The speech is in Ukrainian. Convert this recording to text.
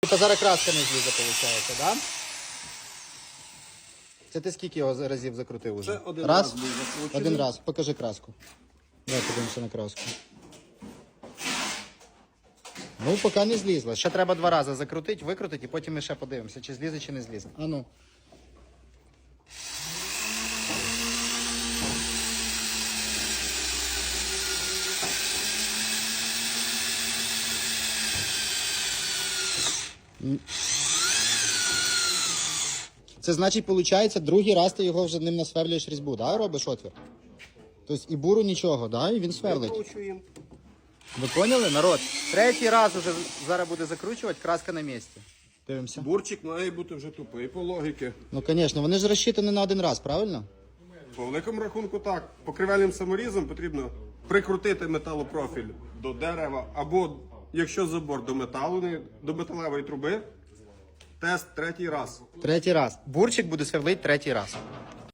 Типа зараз краска не злізе, виходить, да? Це ти скільки його разів закрутив уже? Це один раз? раз був закручений. Один раз. Покажи краску. Давай подивимося на краску. Ну, поки не злізла. Ще треба два рази закрутити, викрутити, і потім ми ще подивимося, чи злізе, чи не злізе. А ну. Це значить, виходить, другий раз ти його вже ним насверлюєш різьбу, да? Робиш отвір? Тобто і буру нічого, да? І він сверлить. Ви поняли, народ? Третій раз уже зараз буде закручувати, краска на місці. Дивимося. Бурчик має бути вже тупий по логіки. Ну, звісно, вони ж розчитані на один раз, правильно? По великому рахунку так. Покривальним саморізом потрібно прикрутити металопрофіль до дерева, або якщо забор до металу, не до металевої труби. Тест третій раз. Третій раз. Бурчик буде сверлити третій раз.